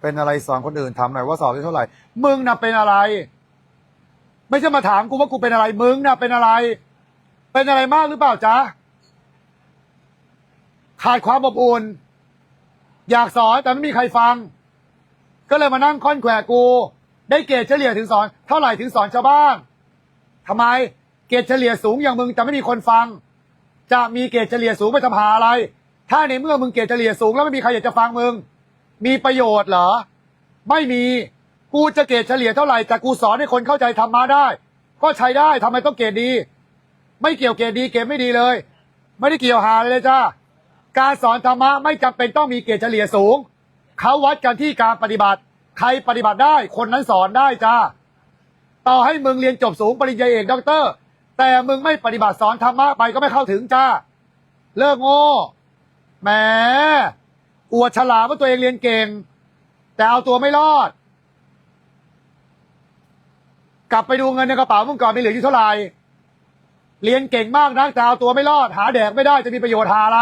เป็นอะไรสอนคนอื่นทำหน่อยว่าสอบได้เท่าไหร่ มึงน่ะเป็นอะไร ไม่ใช่มาถามกูว่ากูเป็นอะไร มึงน่ะเป็นอะไร เป็นอะไรมากหรือเปล่าจ๊ะ ขาดความอบอุ่น อยากสอนแต่ไม่มีใครฟัง ก็เลยมานั่งค่อนแขวกู ได้เกรดเฉลี่ยถึงสอน เท่าไหร่ถึงสอนชาวบ้านทำไม เกรดเฉลี่ยสูงอย่างมึงแต่ไม่มีคนฟัง จะมีเกรดเฉลี่ยสูงไปทำหาอะไร ถ้าในเมื่อมึงเกรดเฉลี่ยสูงแล้วไม่มีใครอยากจะฟังมึง มีประโยชน์เหรอ ไม่มี กูจะเกรดเฉลี่ยเท่าไหร่ แต่กูสอนให้คนเข้าใจธรรมะได้ ก็ใช้ได้ทำไมต้องเกรดดี ไม่เกี่ยวเกรดดีเกรดไม่ดีเลย ไม่ได้เกี่ยวหาเลยจ้าการสอนธรรมะไม่จำเป็นต้องมีเกรดเฉลี่ยสูง เขาวัดกันที่การปฏิบัติ ใครปฏิบัติได้ คนนั้นสอนได้จ้าต่อให้มึงเรียนจบสูงปริญญาเอกด็อกเตอร์ แต่มึงไม่ปฏิบัติสอนธรรมะไปก็ไม่เข้าถึงจ้า เลิกโง่แหม อวดฉลาดว่าตัวเองเรียนเก่ง แต่เอาตัวไม่รอด กลับไปดูเงินในกระเป๋ามึงก่อนมีเหลืออยู่เท่าไหร่เรียนเก่งมากนักแต่เอาตัวไม่รอด หาแดกไม่ได้จะมีประโยชน์หาอะไร